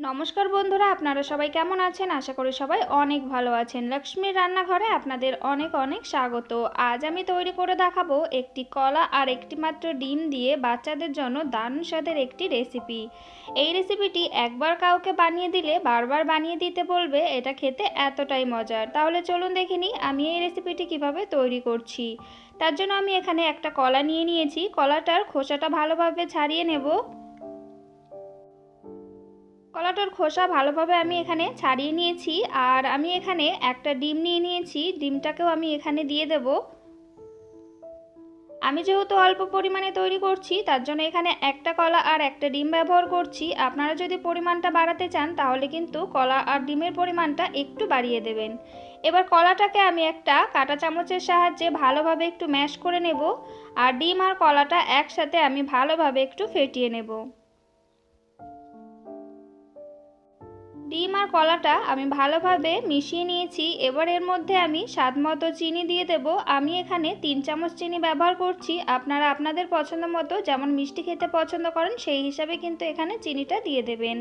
নমস্কার বন্ধুরা, আপনারা সবাই কেমন আছেন? আশা করি সবাই অনেক ভালো আছেন। লক্ষ্মীর রান্নাঘরে আপনাদের অনেক অনেক স্বাগত। আজ আমি তৈরি করে দেখাবো একটি কলা আর একটি মাত্র ডিম দিয়ে বাচ্চাদের জন্য দারুণ স্বাদের একটি রেসিপি। এই রেসিপিটি একবার কাউকে বানিয়ে দিলে বারবার বানিয়ে দিতে বলবে, এটা খেতে এতটাই মজার। তাহলে চলুন দেখে নিই আমি এই রেসিপিটি কীভাবে তৈরি করছি। তার জন্য আমি এখানে একটা কলা নিয়ে নিয়েছি। কলাটার খোসাটা ভালোভাবে ছাড়িয়ে নেব। কলাটার খোসা ভালোভাবে আমি এখানে ছাড়িয়ে নিয়েছি আর আমি এখানে একটা ডিম নিয়ে নিয়েছি। ডিমটাকেও আমি এখানে দিয়ে দেব। আমি যেহেতু অল্প পরিমাণে তৈরি করছি, তার জন্য এখানে একটা কলা আর একটা ডিম ব্যবহার করছি। আপনারা যদি পরিমাণটা বাড়াতে চান, তাহলে কিন্তু কলা আর ডিমের পরিমাণটা একটু বাড়িয়ে দেবেন। এবার কলাটাকে আমি একটা কাঁটা চামচের সাহায্যে ভালোভাবে একটু ম্যাশ করে নেব। আর ডিম আর কলাটা একসাথে আমি ভালোভাবে একটু ফেটিয়ে নেব। ডিম আর কলাটা আমি ভালোভাবে মিশিয়ে নিয়েছি। এবার এর মধ্যে আমি স্বাদ মতো চিনি দিয়ে দেব। আমি এখানে তিন চামচ চিনি ব্যবহার করছি। আপনারা আপনাদের পছন্দ মতো যেমন মিষ্টি খেতে পছন্দ করেন, সেই হিসাবে কিন্তু এখানে চিনিটা দিয়ে দেবেন।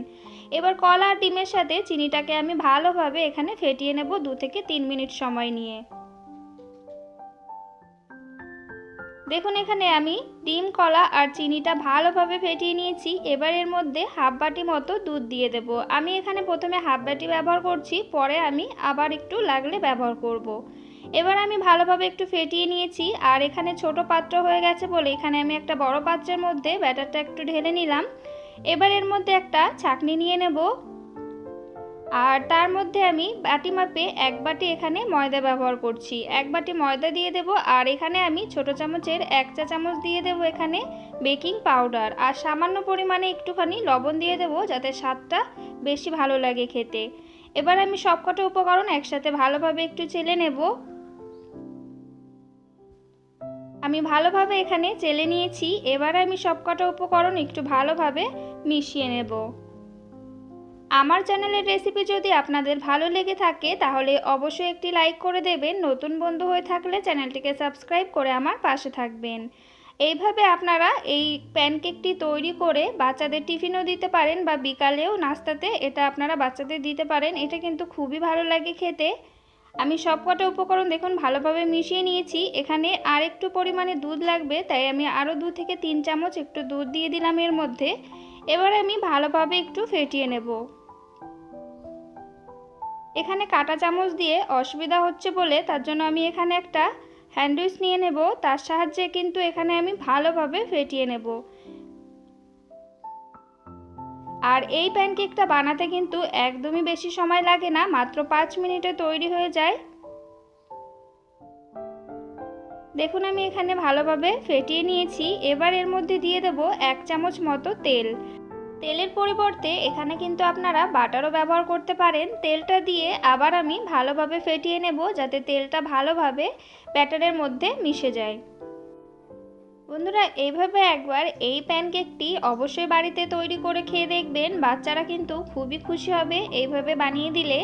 এবার কলা আর ডিমের সাথে চিনিটাকে আমি ভালোভাবে এখানে ফেটিয়ে নেব দু থেকে তিন মিনিট সময় নিয়ে। দেখুন এখানে আমি ডিম, কলা আর চিনিটা ভালোভাবে ফেটিয়ে নিয়েছি। এবার এর মধ্যে হাফ বাটি মতো দুধ দিয়ে দেব। আমি এখানে প্রথমে হাফ বাটি ব্যবহার করছি, পরে আমি আবার একটু লাগলে ব্যবহার করব। এবার আমি ভালোভাবে একটু ফেটিয়ে নিয়েছি, আর এখানে ছোট পাত্র হয়ে গেছে বলে এখানে আমি একটা বড় পাত্রের মধ্যে ব্যাটারটা একটু ঢেলে নিলাম। এবার এর মধ্যে একটা ছাকনি নিয়ে নেব। আর তার মধ্যে আমি বাটি মাপে এক বাটি এখানে ময়দা ব্যবহার করছি। এক বাটি ময়দা দিয়ে দেব আর এখানে আমি ছোট চামচের এক চা চামচ দিয়ে দেব এখানে বেকিং পাউডার। আর সামান্য পরিমাণে একটুখানি লবণ দিয়ে দেব যাতে স্বাদটা বেশি ভালো লাগে খেতে। এবার আমি সবকটা উপকরণ একসাথে ভালোভাবে একটু চেলে নেব। আমি ভালোভাবে এখানে চেলে নিয়েছি। এবার আমি সবকটা উপকরণ একটু ভালোভাবে মিশিয়ে নেব। আমার চ্যানেলের রেসিপি যদি আপনাদের ভালো লেগে থাকে, তাহলে অবশ্যই একটি লাইক করে দেবেন। নতুন বন্ধু হয়ে থাকলে চ্যানেলটিকে সাবস্ক্রাইব করে আমার পাশে থাকবেন। এইভাবে আপনারা এই প্যানকেকটি তৈরি করে বাচ্চাদের টিফিনও দিতে পারেন বা বিকালেও নাস্তাতে এটা আপনারা বাচ্চাদের দিতে পারেন। এটা কিন্তু খুবই ভালো লাগে খেতে। আমি সবকটা উপকরণ দেখুন ভালোভাবে মিশিয়ে নিয়েছি। এখানে আর একটু পরিমাণে দুধ লাগবে, তাই আমি আরও দু থেকে তিন চামচ একটু দুধ দিয়ে দিলাম এর মধ্যে। এবার আমি ভালোভাবে একটু ফেটিয়ে নেব। এখানে কাটা চামচ দিয়ে অসুবিধা হচ্ছে বলে তার জন্য আমি এখানে একটা হ্যান্ডউইচ নিয়ে নেব। তার সাহায্যে কিন্তু এখানে আমি ভালোভাবে ফেটিয়ে নেব। আর এই প্যানকেকটা বানাতে কিন্তু একদমই বেশি সময় লাগে না, মাত্র পাঁচ মিনিটে তৈরি হয়ে যায়। দেখুন, আমি এখানে ভালোভাবে ফেটিয়ে নিয়েছি। এবার এর মধ্যে দিয়ে দেব এক চামচ মতো তেল। তেলের পরিবর্তে এখানে কিন্তু আপনারা বাটারও ব্যবহার করতে পারেন। তেলটা দিয়ে আবার আমি ভালোভাবে ফেটিয়ে নেব যাতে তেলটা ভালোভাবে ব্যাটারের মধ্যে মিশে যায়। বন্ধুরা, এইভাবে একবার এই প্যানকেকটি অবশ্যই বাড়িতে তৈরি করে খেয়ে দেখবেন। বাচ্চারা কিন্তু খুবই খুশি হবে এইভাবে বানিয়ে দিলে।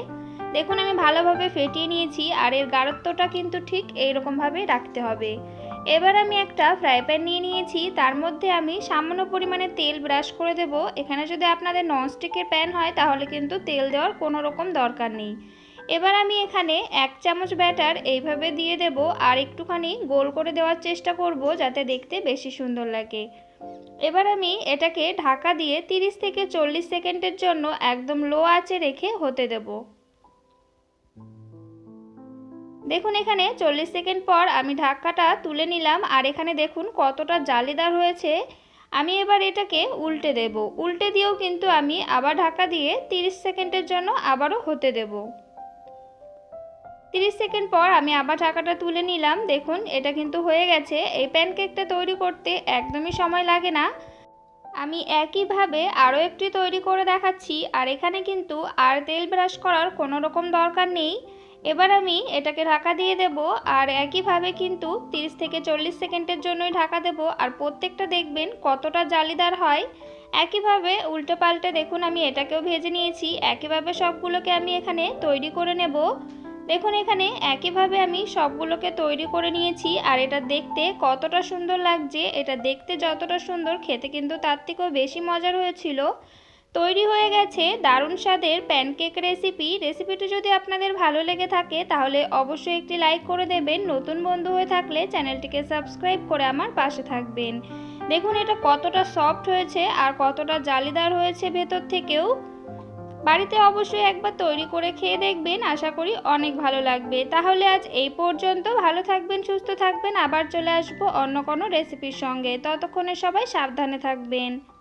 দেখুন, আমি ভালোভাবে ফেটিয়ে নিয়েছি আর এর গাঢ়ত্বটা কিন্তু ঠিক এইরকমভাবেই রাখতে হবে। এবার আমি একটা ফ্রাই প্যান নিয়ে নিয়েছি। তার মধ্যে আমি সামান্য পরিমাণে তেল ব্রাশ করে দেব। এখানে যদি আপনাদের ননস্টিকের প্যান হয়, তাহলে কিন্তু তেল দেওয়ার কোনো রকম দরকার নেই। এবার আমি এখানে এক চামচ ব্যাটার এইভাবে দিয়ে দেব আর একটুখানি গোল করে দেওয়ার চেষ্টা করব যাতে দেখতে বেশি সুন্দর লাগে। এবার আমি এটাকে ঢাকা দিয়ে 30 থেকে চল্লিশ সেকেন্ডের জন্য একদম লো আঁচে রেখে হতে দেবো। দেখুন এখানে চল্লিশ সেকেন্ড পর আমি ঢাকাটা তুলে নিলাম, আর এখানে দেখুন কতটা জালিদার হয়েছে। আমি এবার এটাকে উল্টে দেব। উল্টে দিয়েও কিন্তু আমি আবার ঢাকা দিয়ে 30 সেকেন্ডের জন্য আবারও হতে দেব। 30 সেকেন্ড পর আমি আবার ঢাকাটা তুলে নিলাম। দেখুন, এটা কিন্তু হয়ে গেছে। এই প্যানকেকটা তৈরি করতে একদমই সময় লাগে না। আমি একইভাবে আরও একটি তৈরি করে দেখাচ্ছি, আর এখানে কিন্তু আর তেল ব্রাশ করার কোনো রকম দরকার নেই। এবার আমি এটাকে ঢাকা দিয়ে দেব, আর একইভাবে কিন্তু 30 থেকে চল্লিশ সেকেন্ডের জন্যই ঢাকা দেব, আর প্রত্যেকটা দেখবেন কতটা জালিদার হয়। একইভাবে উল্টে পাল্টে দেখুন, আমি এটাকেও ভেজে নিয়েছি, একইভাবে সবগুলোকে আমি এখানে তৈরি করে নেব। দেখুন, এখানে একইভাবে আমি সবগুলোকে তৈরি করে নিয়েছি, আর এটা দেখতে কতটা সুন্দর লাগছে, এটা দেখতে যতটা সুন্দর, খেতে কিন্তু তার থেকেও বেশি মজার হয়েছিল। তৈরি হয়ে গেছে দারুণ স্বাদের প্যানকেক রেসিপি রেসিপিটি যদি আপনাদের ভালো লেগে থাকে, তাহলে অবশ্যই একটি লাইক করে দেবেন। নতুন বন্ধু হয়ে থাকলে চ্যানেলটিকে সাবস্ক্রাইব করে আমার পাশে থাকবেন। দেখুন এটা কতটা সফট হয়েছে আর কতটা জালিদার হয়েছে ভেতর থেকেও। বাড়িতে অবশ্যই একবার তৈরি করে খেয়ে দেখবেন, আশা করি অনেক ভালো লাগবে। তাহলে আজ এই পর্যন্ত। ভালো থাকবেন, সুস্থ থাকবেন। আবার চলে আসব অন্য কোনো রেসিপির সঙ্গে। ততক্ষণে সবাই সাবধানে থাকবেন।